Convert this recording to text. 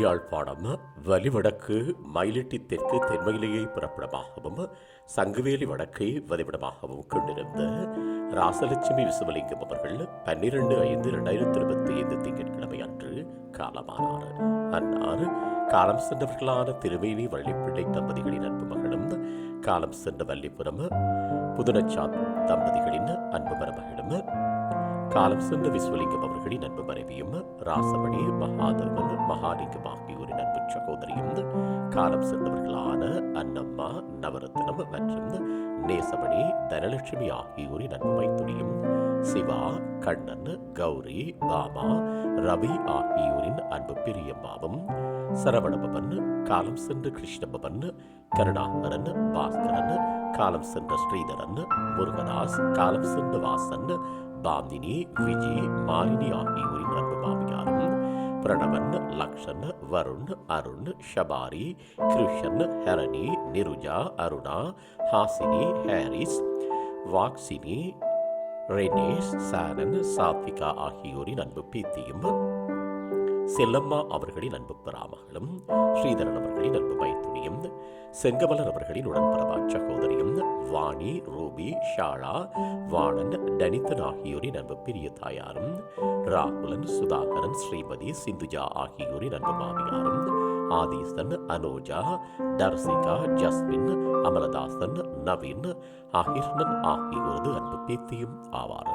யாழ்ப்பாணம் வலிவடக்கு மயிலிட்டி தெற்கு தென்மயிலையை புறப்படமாகவும் சங்குவேலி வடக்கை வதிவிடமாகவும் கொண்டிருந்த ராசலட்சுமி விசுவலிங்கம் அவர்கள் பன்னிரண்டு ஐந்து இரண்டாயிரத்தி இருபத்தி ஐந்து திங்கட்கிழமை அன்று காலமானார். அன்னார் காலம் சென்றவர்களான திருமேனி வள்ளிப்பிள்ளை தம்பதிகளின் அன்பு மகளும் காலம் சென்ற வள்ளிபுரம் புதுனச்சாத் தம்பதிகளின் அன்பு மருமகளும் காலம் சென்று விஸ்வலிங்கம் அவர்களின் அன்பு மனைவியும் ராசமணி மகாதேவன் மகாலிங்கம் ஆகியோரின் அன்பு சகோதரியும் காலம் சென்றவர்களான அன்னம்மா நவரத்னம் மற்றும் நேசமணி தனலட்சுமி ஆகியோரின் அன்பு மைத்துனியும் சிவா கண்ணன் கௌரி பாமா ரவி ஆகியோரின் அன்பு பிரியம்மாவும் சரவணபவன் காலம் சென்ற கிருஷ்ணபவன் கருணாகரன் பாஸ்கரன் காலம் சென்ற ஸ்ரீதரன் முருகதாஸ் காலம் சென்ற வாசன் பாந்தினி விஜய் மாலினி ஆகியோரின் அன்பு மாமியாரும் பிரணவன் லக்ஷன் வருண் அருண் ஷபாரி கிருஷன் ஹரணி நிருஜா அருணா ஹாசினி ஹாரிஸ் வாக்சினி ரெனேஷ் சானன் சாத்விகா ஆகியோரின் அன்பு பீத்தியும் செல்லம்மா அவர்களின் அன்பு பராமகளும் ஸ்ரீதரன் அவர்களின் அன்பு மைத்துனியும் செங்கமலர் அவர்களின் உடன்பரவா சகோதரியும் வாணி ரூபி ஷாலா வாணன் டனித்தன் ஆகியோரின் அன்பு பிரிய தாயாரும் ராகுலன் சுதாகரன் ஸ்ரீமதி சிந்துஜா ஆகியோரின் அன்பு மாமியாரும் ஆதீசன் அனோஜா தர்சிகா ஜஸ்மின் அமலதாசன் நவீன் அகிர்ணன் ஆகியோரது அன்பு பேத்தியும் ஆவார்.